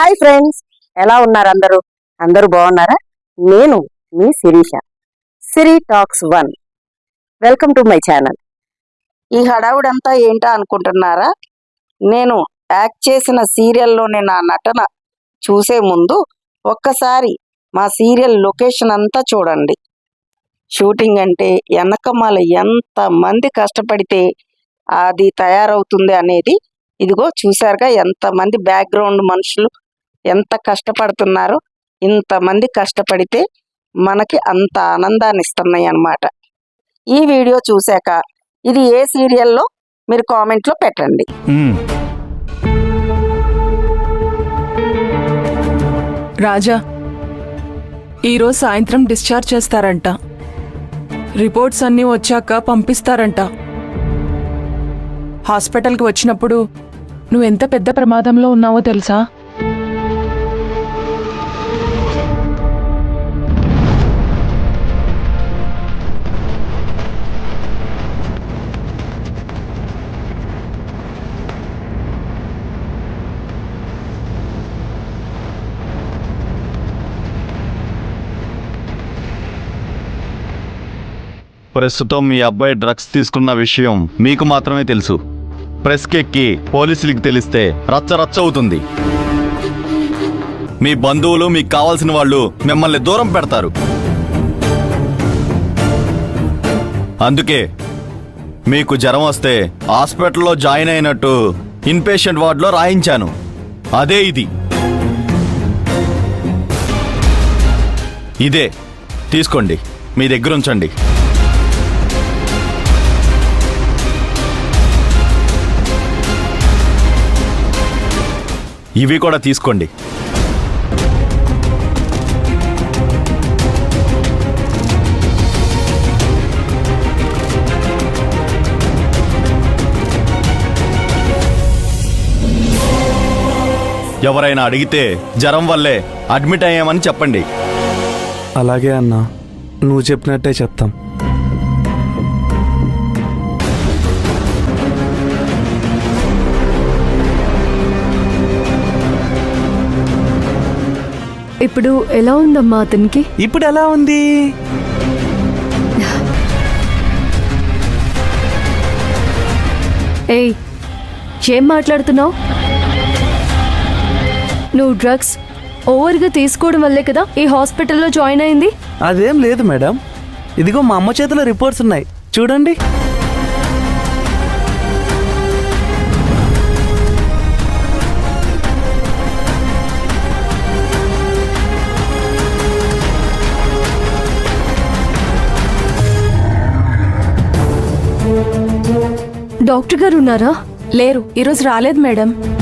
Hi friends ఎలా ఉన్నారు అందరూ? అందరూ బాగున్నారా? నేను మీ Sirisha Siri talks one. Welcome to my channel. ఈ హడావుడంతా ఏంటా అనుకుంటున్నారా? నేను యాక్ట్ చేసిన సీరియల్లోని నా నటన చూసే ముందు ఒక్కసారి మా సీరియల్ లొకేషన్ అంతా చూడండి. షూటింగ్ అంటే వెనకమాల ఎంత మంది కష్టపడితే అది తయారవుతుంది అనేది ఇదిగో చూసారుగా ఎంతమంది బ్యాక్గ్రౌండ్ మనుషులు ఎంత కష్టపడుతున్నారో ఇంతమంది కష్టపడితే మనకి అంత ఆనందాన్ని ఇస్తున్నాయి అన్నమాట. ఈ వీడియో చూశాక ఇది ఏ సీరియల్లో మీరు కామెంట్లో పెట్టండి. రాజా ఈరోజు సాయంత్రం డిశ్చార్జ్ చేస్తారంట. రిపోర్ట్స్ అన్నీ వచ్చాక పంపిస్తారంట. హాస్పిటల్కి వచ్చినప్పుడు నువ్వెంత పెద్ద ప్రమాదంలో ఉన్నావో తెలుసా? ప్రస్తుతం మీ అబ్బాయి డ్రగ్స్ తీసుకున్న విషయం మీకు మాత్రమే తెలుసు. ప్రెస్కెక్కి పోలీసులకి తెలిస్తే రచ్చ రచ్చ అవుతుంది మీ బంధువులు మీకు కావాల్సిన వాళ్ళు మిమ్మల్ని దూరం పెడతారు. అందుకే మీకు జ్వరం వస్తే హాస్పిటల్లో జాయిన్ అయినట్టు ఇన్పేషెంట్ వార్డులో రాయించాను. అదే ఇది. ఇదే. తీసుకోండి. మీ దగ్గర ఉంచండి ఇవి కూడా తీసుకోండి. ఎవరైనా అడిగితే జ్వరం వల్లే అడ్మిట్ అయ్యామని చెప్పండి. అలాగే అన్నా నువ్వు చెప్పినట్టే చెప్తాం. ఇప్పుడు ఎలా ఉందమ్మా అతనికి? ఇప్పుడు ఎలా ఉంది? ఏయ్ ఏం మాట్లాడుతున్నావు? నువ్వు డ్రగ్స్ ఓవర్గా తీసుకోవడం వల్లే కదా ఈ హాస్పిటల్లో జాయిన్ అయింది? అదేం లేదు మేడం. ఇదిగో మా అమ్మ చేతిలో రిపోర్ట్స్ ఉన్నాయి. చూడండి. డాక్టర్ గారు ఉన్నారా? లేరు. ఈరోజు రాలేదు మేడం.